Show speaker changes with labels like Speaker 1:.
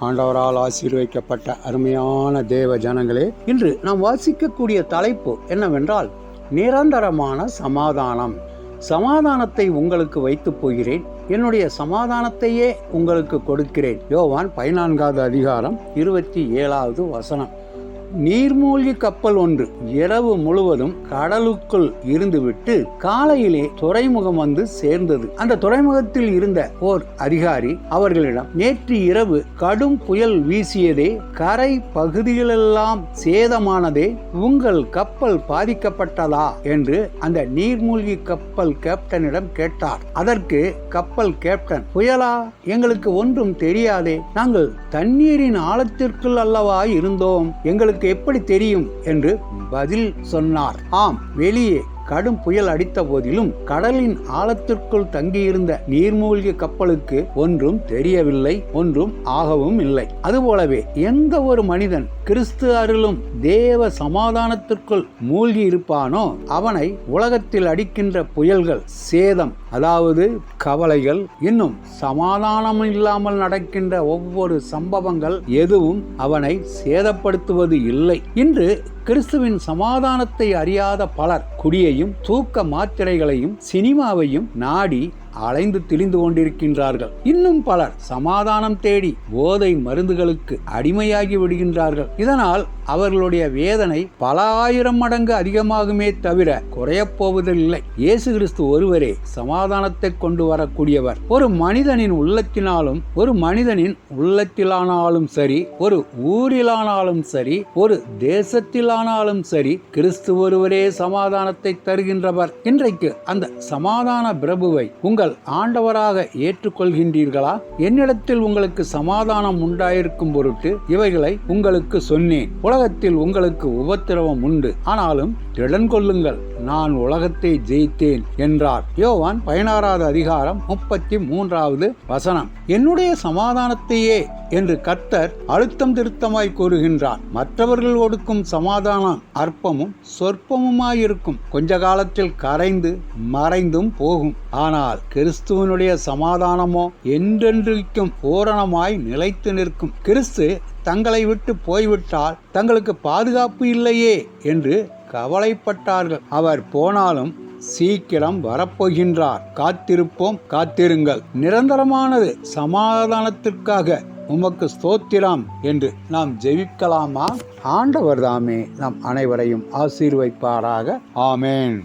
Speaker 1: ஆண்டவரால் ஆசீர்வைக்கப்பட்ட அருமையான தேவ ஜனங்களே இன்று நாம் வாசிக்கக்கூடிய தலைப்பு என்னவென்றால் நிரந்தரமான சமாதானம். சமாதானத்தை உங்களுக்கு வைத்து போகிறேன். என்னுடைய சமாதானத்தையே உங்களுக்கு கொடுக்கிறேன். யோவான் பதினான்காவது அதிகாரம் இருபத்தி ஏழாவது வசனம். நீர்மூழ்கி கப்பல் ஒன்று இரவு முழுவதும் கடலுக்குள் இருந்துவிட்டு காலையிலே துறைமுகம் வந்து சேர்ந்தது. அந்த துறைமுகத்தில் இருந்த ஓர் அதிகாரி அவர்களிடம் நேற்று இரவு கடும் புயல் வீசியதே கரை பகுதிகளெல்லாம் சேதமானதே உங்கள் கப்பல் பாதிக்கப்பட்டதா? என்று அந்த நீர்மூழ்கி கப்பல் கேப்டனிடம் கேட்டார். அதற்கு கப்பல் கேப்டன் புயலா எங்களுக்கு ஒன்றும் தெரியாதே நாங்கள் தண்ணீரின் ஆழத்திற்குள் அல்லவா இருந்தோம்? எங்களுக்கு எப்படி தெரியும்? என்று பதில் சொன்னார். ஆம் வெளியே. கடும் புயல் அடித்த போதிலும் கடலின் ஆழத்திற்குள் தங்கியிருந்த நீர்மூழ்கி கப்பலுக்கு ஒன்றும் தெரியவில்லை ஒன்றும் ஆகவும் இல்லை. அதுபோலவே எந்த ஒரு மனிதன் கிறிஸ்து அருளும் தேவ சமாதானத்திற்குள் மூழ்கி இருப்பானோ அவனை உலகத்தில் அடிக்கின்ற புயல்கள் சேதம் அதாவது கவலைகள் இன்னும் சமாதானம் இல்லாமல் நடக்கின்ற ஒவ்வொரு சம்பவங்கள் எதுவும் அவனை சேதப்படுத்துவது இல்லை. இன்று கிறிஸ்துவின் சமாதானத்தை அறியாத பலர் குடியையும் தூக்க மாத்திரைகளையும் சினிமாவையும் நாடி அலைந்து திரிந்து கொண்டிருக்கின்றார்கள். இன்னும் பலர் சமாதானம் தேடி போதை மருந்துகளுக்கு அடிமையாகி விடுகின்றார்கள். இதனால் அவர்களுடைய வேதனை பல ஆயிரம் மடங்கு அதிகமாகுமே தவிர குறையப்போவதில்லை இயேசு கிறிஸ்து ஒருவரே சமாதானத்தை கொண்டு வரக்கூடியவர். ஒரு மனிதனின் உள்ளத்தினாலும் ஒரு மனிதனின் உள்ளத்திலானாலும் சரி ஒரு ஊரிலானாலும் சரி ஒரு தேசத்திலானாலும் சரி கிறிஸ்து ஒருவரே சமாதானத்தை தருகின்றவர். இன்றைக்கு அந்த சமாதான பிரபுவை உங்கள் ஆண்டவராக ஏற்றுக்கொள்கின்றீர்களா? என்னிடத்தில் உங்களுக்கு சமாதானம் உண்டாயிருக்கும் பொருட்டு இவைகளை உங்களுக்கு சொன்னேன். உலகத்தில் உங்களுக்கு உபத்திரவம் உண்டு. ஆனாலும் திடன் கொள்ளுங்கள் நான் உலகத்தை ஜெயித்தேன் என்றார். யோவான் பதினாறாவது அதிகாரம் முப்பத்தி மூன்றாவது வசனம். என்னுடைய சமாதானத்தையே என்று கர்த்தர் அழுத்தம் திருத்தமாய் கூறுகின்றார். மற்றவர்கள் ஒடுக்கும் சமாதானம் அற்பமும் சொற்பமுமாயிருக்கும். கொஞ்ச காலத்தில் கரைந்து மறைந்தும் போகும். ஆனால் கிறிஸ்துவனுடைய சமாதானமோ என்றென்றைக்கும் பூரணமாய் நிலைத்து நிற்கும். கிறிஸ்து தங்களை விட்டு போய்விட்டால் தங்களுக்கு பாதுகாப்பு இல்லையே என்று கவலைப்பட்டார்கள். அவர் போனாலும் சீக்கிரம் வரப்போகின்றார். காத்திருப்போம் காத்திருங்கள். நிரந்தரமானது சமாதானத்திற்காக உமக்கு ஸ்தோத்திரம் என்று நாம் ஜெபிக்கலாமா? ஆண்டவர் தாமே நம் அனைவரையும் ஆசீர்வைப்பாராக ஆமேன்.